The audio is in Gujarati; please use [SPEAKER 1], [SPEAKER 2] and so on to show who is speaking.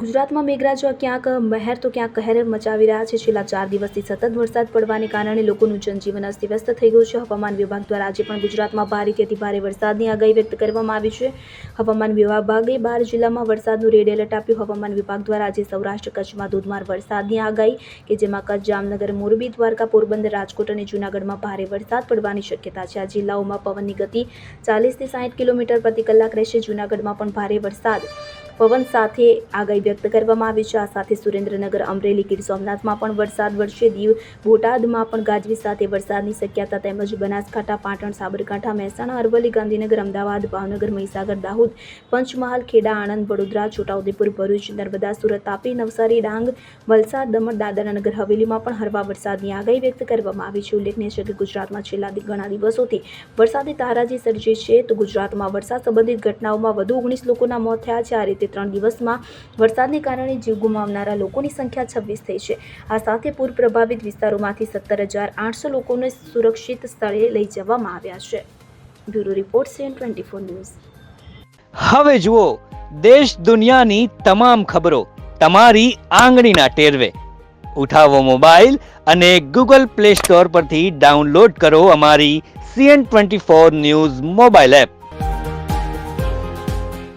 [SPEAKER 1] ગુજરાતમાં મેઘરાજા ક્યાંક મહેર તો ક્યાંક કહેર મચાવી રહ્યા છે. છેલ્લા ચાર દિવસથી સતત વરસાદ પડવાને કારણે લોકોનું જનજીવન અસ્તવ્યસ્ત થઈ ગયું છે. હવામાન વિભાગ દ્વારા આજે પણ ગુજરાતમાં ભારેથી અતિ ભારે વરસાદની આગાહી વ્યક્ત કરવામાં આવી છે. હવામાન વિભાગે બાર જિલ્લામાં વરસાદનું રેડ એલર્ટ આપ્યું. હવામાન વિભાગ દ્વારા આજે સૌરાષ્ટ્ર કચ્છમાં ધોધમાર વરસાદની આગાહી કે જેમાં કચ્છ, જામનગર, મોરબી, દ્વારકા, પોરબંદર, રાજકોટ અને જૂનાગઢમાં ભારે વરસાદ પડવાની શક્યતા છે. આ જિલ્લાઓમાં પવનની ગતિ ચાલીસથી સાઠ કિલોમીટર પ્રતિ કલાક રહેશે. જૂનાગઢમાં પણ ભારે વરસાદ પવન સાથે આગાહી વ્યક્ત કરવામાં આવી છે. આ સાથે સુરેન્દ્રનગર અમરેલી ગીર સોમનાથમાં પણ વરસાદ વરસશે દીવ બોટાદમાં પણ ગાજવી સાથે વરસાદની શક્યતા તેમજ બનાસકાંઠા, પાટણ, સાબરકાંઠા, મહેસાણા, અરવલ્લી, ગાંધીનગર, અમદાવાદ, ભાવનગર, મહીસાગર, દાહોદ, પંચમહાલ, ખેડા, આણંદ, વડોદરા, છોટાઉદેપુર, ભરૂચ, નર્મદા, સુરત, તાપી, નવસારી, ડાંગ, વલસાડ, દમણ દાદરા નગર હવેલીમાં પણ હળવા વરસાદની આગાહી વ્યક્ત કરવામાં આવી છે. ઉલ્લેખનીય છે કે ગુજરાતમાં છેલ્લા ઘણા દિવસોથી વરસાદી તારાજી સર્જી છે. તો ગુજરાતમાં વરસાદ સંબંધિત ઘટનાઓમાં વધુ ઓગણીસ લોકોના મોત થયા છે. આ રીતે ત્રણ દિવસમાં વરસાદને કારણે જીવ ગુમાવનારા લોકોની સંખ્યા છવ્વીસ થઈ છે. આ સાથે પૂર પ્રભાવિત વિસ્તારોમાંથી સત્તર હજાર આઠસો લોકોને સુરક્ષિત સ્થળે લઈ જવામાં આવ્યા છે. Bureau report CN twenty four news.
[SPEAKER 2] હવે જુઓ, દેશ દુનિયાની તમામ ખબરો તમારી આંગળીના ટેરવે. ઉઠાવો મોબાઈલ અને ગૂગલ પ્લે સ્ટોર પરથી ડાઉનલોડ કરો અમારી CN twenty four news mobile app.